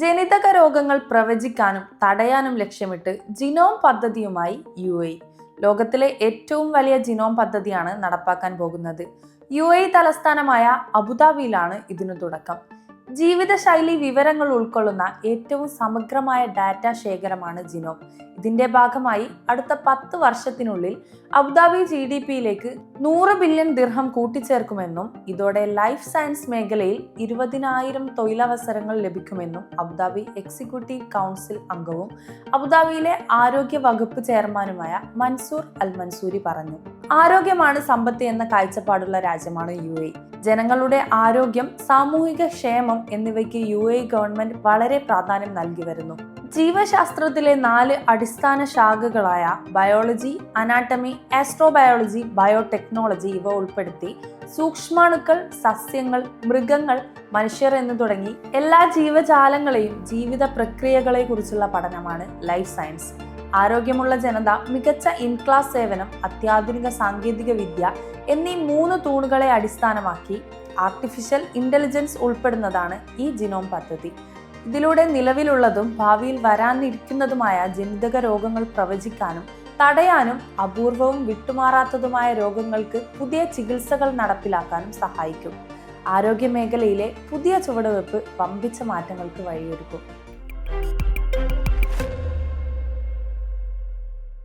ജനിതക രോഗങ്ങൾ പ്രവചിക്കാനും തടയാനും ലക്ഷ്യമിട്ട് ജിനോം പദ്ധതിയുമായി യു എ. ലോകത്തിലെ ഏറ്റവും വലിയ ജിനോം പദ്ധതിയാണ് നടപ്പാക്കാൻ പോകുന്നത്. യു എ തലസ്ഥാനമായ അബുദാബിയിലാണ് ഇതിനു തുടക്കം. ജീവിതശൈലി വിവരങ്ങൾ ഉൾക്കൊള്ളുന്ന ഏറ്റവും സമഗ്രമായ ഡാറ്റ ശേഖരമാണ് ജിനോം. ഇതിന്റെ ഭാഗമായി അടുത്ത പത്ത് വർഷത്തിനുള്ളിൽ അബുദാബി ജി ഡി പിയിലേക്ക് നൂറ് ബില്യൺ ദിർഹം കൂട്ടിച്ചേർക്കുമെന്നും ഇതോടെ ലൈഫ് സയൻസ് മേഖലയിൽ ഇരുപതിനായിരം തൊഴിലവസരങ്ങൾ ലഭിക്കുമെന്നും അബുദാബി എക്സിക്യൂട്ടീവ് കൗൺസിൽ അംഗവും അബുദാബിയിലെ ആരോഗ്യ വകുപ്പ് ചെയർമാനുമായ മൻസൂർ അൽ മൻസൂരി പറഞ്ഞു. ആരോഗ്യമാണ് സമ്പത്ത് എന്ന കാഴ്ചപ്പാടുള്ള രാജ്യമാണ് യു എ. ജനങ്ങളുടെ ആരോഗ്യം സാമൂഹിക ക്ഷേമം എന്നിവയ്ക്ക് യു എ ഗവൺമെന്റ് വളരെ പ്രാധാന്യം നൽകി വരുന്നു. ജീവശാസ്ത്രത്തിലെ നാല് അടിസ്ഥാന ശാഖകളായ ബയോളജി അനാട്ടമി ആസ്ട്രോബയോളജി ബയോടെക്നോളജി ഇവ ഉൾപ്പെടുത്തി സൂക്ഷ്മാണുക്കൾ സസ്യങ്ങൾ മൃഗങ്ങൾ മനുഷ്യർ എന്ന് തുടങ്ങി എല്ലാ ജീവജാലങ്ങളെയും ജീവിത പ്രക്രിയകളെ കുറിച്ചുള്ള പഠനമാണ് ലൈഫ് സയൻസ്. ആരോഗ്യമുള്ള ജനത മികച്ച ഇൻ ക്ലാസ് സേവനം അത്യാധുനിക സാങ്കേതിക വിദ്യ എന്നീ മൂന്ന് തൂണുകളെ അടിസ്ഥാനമാക്കി ആർട്ടിഫിഷ്യൽ ഇന്റലിജൻസ് ഉൾപ്പെടുന്നതാണ് ഈ ജിനോം പദ്ധതി. ഇതിലൂടെ നിലവിലുള്ളതും ഭാവിയിൽ വരാനിരിക്കുന്നതുമായ ജനിതക രോഗങ്ങൾ പ്രവചിക്കാനും തടയാനും അപൂർവവും വിട്ടുമാറാത്തതുമായ രോഗങ്ങൾക്ക് പുതിയ ചികിത്സകൾ നടപ്പിലാക്കാനും സഹായിക്കും. ആരോഗ്യ മേഖലയിലെ പുതിയ ചുവടുവെപ്പ് വമ്പിച്ച മാറ്റങ്ങൾക്ക് വഴിയൊരുക്കും.